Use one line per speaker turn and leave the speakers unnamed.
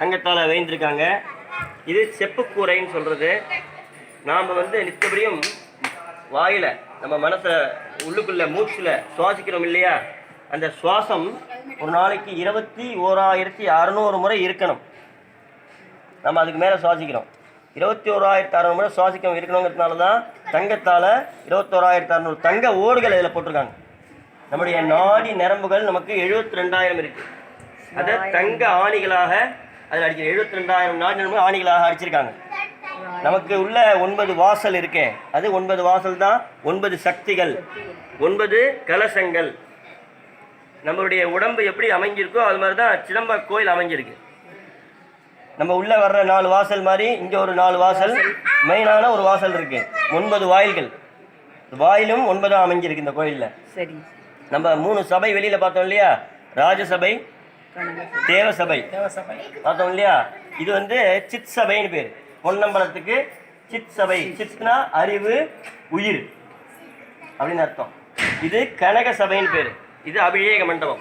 தங்கத்தால் வேந்திருக்காங்க இது செப்புக்கூரைன்னு சொல்கிறது நாம் வந்து நித்தபடியும் வாயில் நம்ம மனசை உள்ளுக்குள்ளே மூச்சில் சுவாசிக்கிறோம் இல்லையா? அந்த சுவாசம் ஒரு நாளைக்கு இருபத்தி ஓராயிரத்தி அறநூறு முறை இருக்கணும். நம்ம அதுக்கு மேலே சுவாசிக்கிறோம். இருபத்தி ஓராயிரத்தி அறநூறு முறை சுவாசிக்க இருக்கணுங்கிறதுனால தான் தங்கத்தால் இருபத்தோராயிரத்தி அறநூறு தங்க ஓடுகள் இதில் போட்டிருக்காங்க. நம்முடைய நாடி நரம்புகள் நமக்கு எழுபத்தி ரெண்டாயிரம் இருக்குது அதை தங்க ஆணிகளாக அதில் அடிக்க எழுபத்தி ரெண்டாயிரம் நாடி ஆணிகளாக அடிச்சிருக்காங்க. நமக்கு உள்ள ஒன்பது வாசல் இருக்கே. அது ஒன்பது வாசல் தான் ஒன்பது சக்திகள். ஒன்பது கலசங்கள். நம்மளுடைய உடம்பு எப்படி அமைஞ்சிருக்கோ அது மாதிரி தான் சிதம்ப கோயில் அமைஞ்சிருக்கு. நம்ம உள்ள வர்ற நாலு வாசல் மாதிரி இங்க ஒரு நாலு வாசல் மெயினான ஒரு வாசல் இருக்கு. ஒன்பது வாயில்கள். வாயிலும் ஒன்பதா அமைஞ்சிருக்கு இந்த கோயில்ல.
சரி.
நம்ம மூணு சபை வெளியில பார்த்தோம் இல்லையா? ராஜசபை தேவ சபை பார்த்தோம் இல்லையா? இது வந்து சித் சபைன்னு பேர். பொன்னம்பலத்துக்கு சித் சபை சித்னா அறிவு உயிர். அப்படின்னு அர்த்தம். இது கனக சபைன்னு பேர். இது அபிஷேக மண்டபம்.